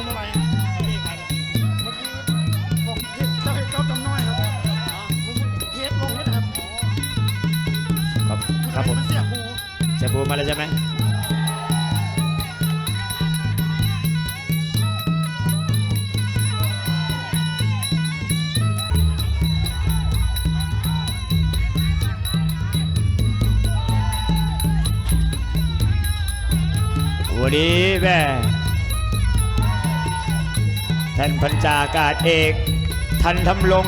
มุมอะไรเมื่อกี้ผมเฮ็ดเจ้าเฮ็ดเจ้าจำน้อยครับผมเฮ็ดลงเฮ็ดครับครับครับผมนเสียหูเสียบูมาแล้วใช่ไหมวันนี้แม่ ท่านพันจากาศเอกท่านทำลง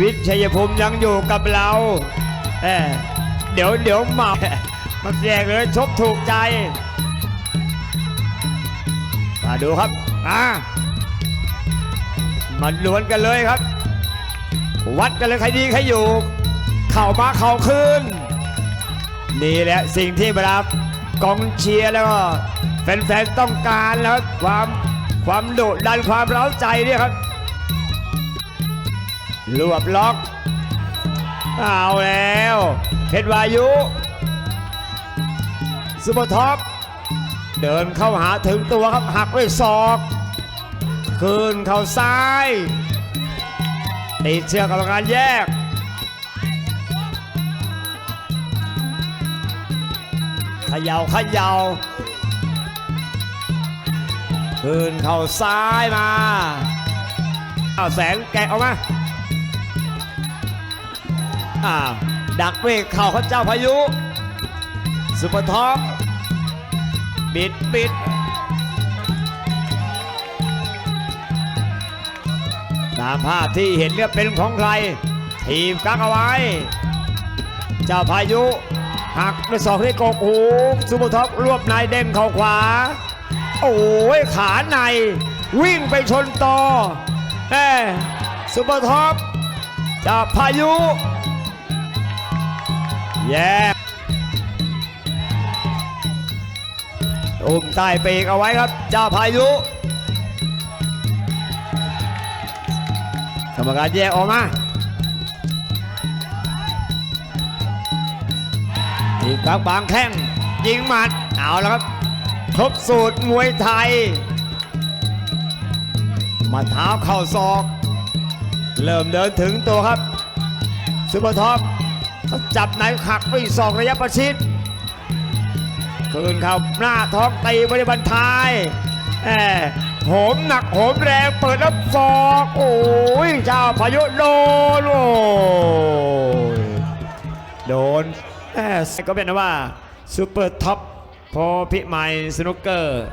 วิทยภูมิยังอยู่กับเราเออเดี๋ยวเดี๋ยวมามาแจกเลยชกถูกใจ มาดูครับมามันล้วนกันเลยครับ วัดกันเลยใครดีใครอยู่ เข่ามาเข่าคืนนี่แหละสิ่งที่บรรดากองเชียร์แล้วก็แฟนๆต้องการแล้วความ ความดดดันความเร้าใจเนี่ยครับรวบล็อก เอาแล้วเพชรวายุซุปเปอร์ท็อปเดินเข้าหาถึงตัวครับหักด้วยศอกคืนเข่าซ้ายติดเชือกกรรมการแยก ขย่าขย่า คืนเข่าซ้ายมาเอาแสงแกะออกมาอ้าวดักเบรกเข่าเขาเจ้าพายุซุปท็อปบิดบิดตามภาพที่เห็นเนี่ยเป็นของใคร ทีมกักเอาไว้ เจ้าพายุหักด้วยศอกที่กกหูซุปเปอร์ท็อปรวบในเด้งเข่าขวา โอ้ยขาใน วิ่งไปชนต่อแหมซุปเปอร์ท็อปจ้าพายุ แย่อุ้มใต้ปีกเอาไว้ครับจ้าพายุกรรมการแยกออกมาทีมกักบางแข้งยิงหมัดเอาแล้วครับ ครบสูตรมวยไทย มาเท้าเข่าศอก เริ่มเดินถึงตัวครับซุปเปอร์ท็อปจับไหนขักไปศอกระยะประชิดคืนเข่าหน้าท้องตีบริบันทายแหมโหมหนักโหมแรงเปิดแล้วศอกโอ้ยเจ้าพายุโดนโอ้ยโดนแหมก็เป็นนะว่าซูเปอร์ท็อป พอพิมายสนุกเกอร์